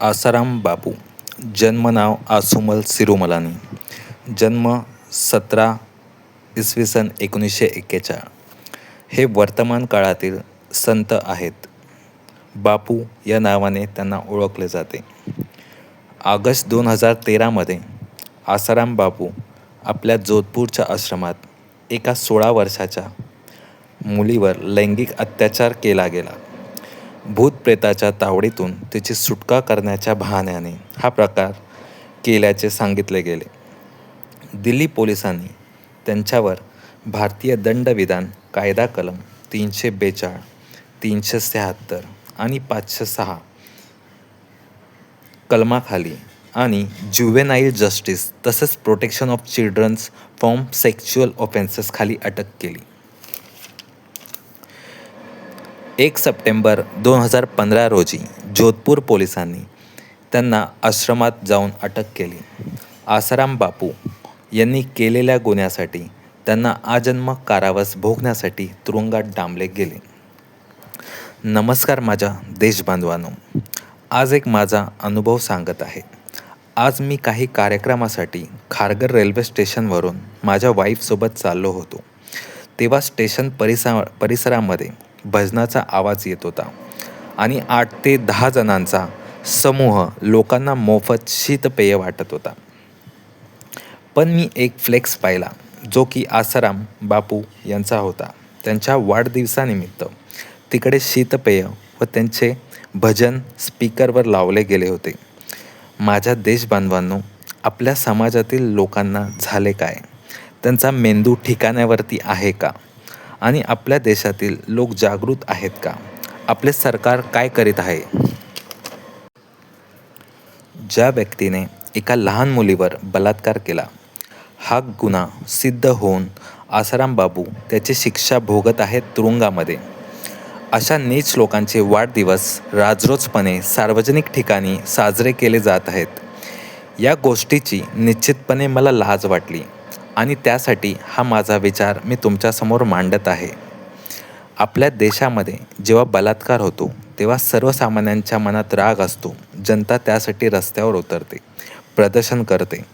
आसाराम बापू. जन्म नाव आसुमल सिरुमलानी. जन्म सतरा इसवी सन एकोणीसशे एक्केचाळ. हे वर्तमान काळातील संत आहेत. बापू या नावाने त्यांना ओळखले जाते. ऑगस्ट दोन हजार तेरामध्ये आसाराम बापू आपल्या जोधपूरच्या आश्रमात एका सोळा वर्षाच्या मुलीवर लैंगिक अत्याचार केला गेला. भूतप्रेताच्या तावडीतून तिची सुटका करण्याच्या बहाण्याने हा प्रकार केल्याचे सांगितले गेले. दिल्ली पोलिसांनी त्यांच्यावर भारतीय दंडविधान कायदा कलम तीनशे बेचाळ तीनशे शहात्तर आणि पाचशे सहा कलमाखाली आणि ज्युवेनाईल जस्टिस तसेच protection of childrens from sexual offences खाली अटक केली. एक सप्टेंबर दोन हजार पंधरा रोजी जोधपूर पोलिसांनी त्यांना आश्रमात जाऊन अटक केली. आसाराम बापू यांनी केलेल्या गुन्ह्यासाठी त्यांना आजन्म कारावास भोगण्यासाठी तुरुंगात डांबले गेले. नमस्कार माझ्या देशबांधवांनो. आज एक माझा अनुभव सांगत आहे. आज मी काही कार्यक्रमासाठी खारघर रेल्वे स्टेशनवरून माझ्या वाईफसोबत चाललो होतो. तेव्हा स्टेशन परिसा परिसरामध्ये भजनाचा आवाज येत होता. आणि आठ ते दहा जणांचा समूह लोकांना मोफत शीतपेय वाटत होता. पण मी एक फ्लेक्स पाहिला जो की आसाराम बापू यांचा होता. त्यांच्या वाढदिवसानिमित्त तिकडे शीतपेय व त्यांचे भजन स्पीकरवर लावले गेले होते. माझ्या देशबांधवांनो आपल्या समाजातील लोकांना झाले काय? त्यांचा मेंदू ठिकाण्यावरती आहे का? आणि आपल्या देशातील लोक जागृत आहेत का? आपले सरकार काय करीत आहे? ज्या व्यक्तीने एका लहान मुलीवर बलात्कार केला हा गुन्हा सिद्ध होऊन आसाराम बाबू त्याची शिक्षा भोगत आहेत तुरुंगामध्ये. अशा नीच लोकांचे वाढदिवस राजरोजपणे सार्वजनिक ठिकाणी साजरे केले जात आहेत. या गोष्टीची निश्चितपणे मला लाज वाटली. आणि त्यासाठी हा माझा विचार मी तुमच्यासमोर मांडत आहे. आपल्या देशामध्ये जेव्हा बलात्कार होतो तेव्हा सर्वसामान्यांच्या मनात राग असतो. जनता त्यासाठी रस्त्यावर उतरते प्रदर्शन करते.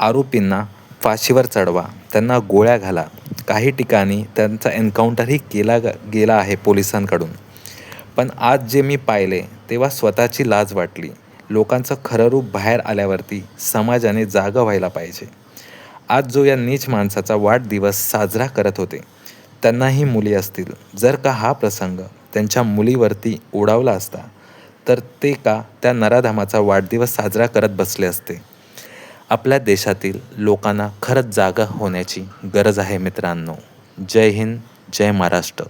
आरोपींना फाशीवर चढवा त्यांना गोळ्या घाला. काही ठिकाणी त्यांचा एन्काउंटरही केला गेला आहे पोलिसांकडून. पण आज जे मी पाहिले तेव्हा स्वतःची लाज वाटली. लोकांचं खरं रूप बाहेर आल्यावरती समाजाने जागं व्हायला पाहिजे. आज जो या नीच माणसाचा वाढदिवस साजरा करत होते त्यांनाही मुली असतील. जर का हा प्रसंग त्यांच्या मुलीवरती ओढावला असता तर ते का त्या नराधामाचा वाढदिवस साजरा करत बसले असते? आपल्या देशातील लोकांना खरंच जागा होण्याची गरज आहे मित्रांनो. जय हिंद जय महाराष्ट्र.